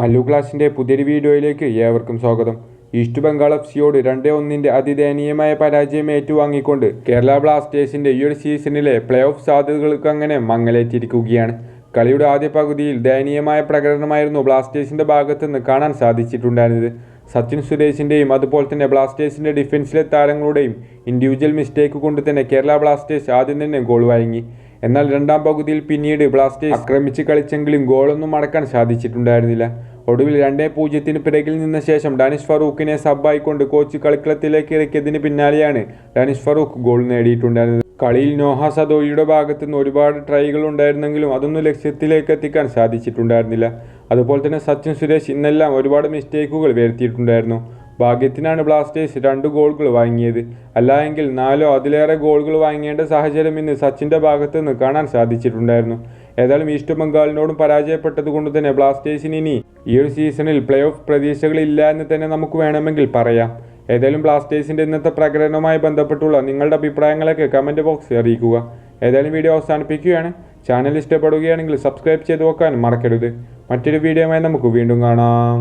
മല്ലു ക്ലാസിന്റെ പുതിയൊരു വീഡിയോയിലേക്ക് ഏവർക്കും സ്വാഗതം. ഈസ്റ്റ് ബംഗാൾ എഫ് സിയോട് രണ്ട് ഒന്നിന്റെ അതിദയനീയമായ പരാജയം ഏറ്റുവാങ്ങിക്കൊണ്ട് കേരള ബ്ലാസ്റ്റേഴ്സിന്റെ ഈ ഒരു സീസണിലെ പ്ലേ ഓഫ് സാധ്യതകൾക്ക് അങ്ങനെ മങ്ങലേറ്റിരിക്കുകയാണ്. കളിയുടെ ആദ്യ പകുതിയിൽ ദയനീയമായ പ്രകടനമായിരുന്നു ബ്ലാസ്റ്റേഴ്സിന്റെ ഭാഗത്തുനിന്ന് കാണാൻ സാധിച്ചിട്ടുണ്ടായിരുന്നത്. സച്ചിൻ സുരേഷിന്റെയും അതുപോലെ തന്നെ ബ്ലാസ്റ്റേഴ്സിന്റെ ഡിഫൻസിലെ താരങ്ങളുടെയും ഇൻഡിവിജ്വൽ മിസ്റ്റേക്ക് കൊണ്ട് തന്നെ കേരള ബ്ലാസ്റ്റേഴ്സ് ആദ്യം തന്നെ ഗോൾ വഴങ്ങി എന്നാൽ രണ്ടാം പകുതിയിൽ പിന്നീട് ബ്ലാസ്റ്റേഴ്സ് ആക്രമിച്ച് കളിച്ചെങ്കിലും ഗോളൊന്നും അടക്കാൻ സാധിച്ചിട്ടുണ്ടായിരുന്നില്ല. ഒടുവിൽ രണ്ടേ പൂജ്യത്തിന് പിറകിൽ നിന്ന ശേഷം ഡാനിഷ് ഫറൂഖിനെ സബ്ബായിക്കൊണ്ട് കോച്ച് കളിക്കളത്തിലേക്ക് ഇറക്കിയതിന് പിന്നാലെയാണ് ഡാനിഷ് ഫറൂഖ് ഗോൾ നേടിയിട്ടുണ്ടായിരുന്നത്. കളിയിൽ നോഹ സദോയിയുടെ ഭാഗത്തു നിന്ന് ഒരുപാട് ട്രൈകൾ ഉണ്ടായിരുന്നെങ്കിലും അതൊന്നും ലക്ഷ്യത്തിലേക്ക് എത്തിക്കാൻ സാധിച്ചിട്ടുണ്ടായിരുന്നില്ല. അതുപോലെ തന്നെ സച്ചിൻ സുരേഷ് ഇന്നെല്ലാം ഒരുപാട് മിസ്റ്റേക്കുകൾ വരുത്തിയിട്ടുണ്ടായിരുന്നു. ഭാഗ്യത്തിനാണ് ബ്ലാസ്റ്റേഴ്സ് രണ്ട് ഗോളുകൾ വാങ്ങിയത്. അല്ലായെങ്കിൽ നാലോ അതിലേറെ ഗോളുകൾ വാങ്ങേണ്ട സാഹചര്യം ഇന്ന് സച്ചിന്റെ ഭാഗത്തു നിന്ന് കാണാൻ സാധിച്ചിട്ടുണ്ടായിരുന്നു. ഏതായാലും ഈസ്റ്റ് ബംഗാളിനോടും പരാജയപ്പെട്ടത് കൊണ്ട് തന്നെ ബ്ലാസ്റ്റേഴ്സിന് ഇനി ഈ ഒരു സീസണിൽ പ്ലേ ഓഫ് പ്രതീക്ഷകളില്ല എന്ന് തന്നെ നമുക്ക് വേണമെങ്കിൽ പറയാം. ഏതായാലും ബ്ലാസ്റ്റേഴ്സിന്റെ ഇന്നത്തെ പ്രകടനവുമായി ബന്ധപ്പെട്ടുള്ള നിങ്ങളുടെ അഭിപ്രായങ്ങളൊക്കെ കമന്റ് ബോക്സിൽ അറിയിക്കുക. ഏതായാലും വീഡിയോ അവസാനിപ്പിക്കുകയാണ്. ചാനൽ ഇഷ്ടപ്പെടുകയാണെങ്കിൽ സബ്സ്ക്രൈബ് ചെയ്ത് വെക്കാൻ മറക്കരുത്. മറ്റൊരു വീഡിയോയുമായി നമുക്ക് വീണ്ടും കാണാം.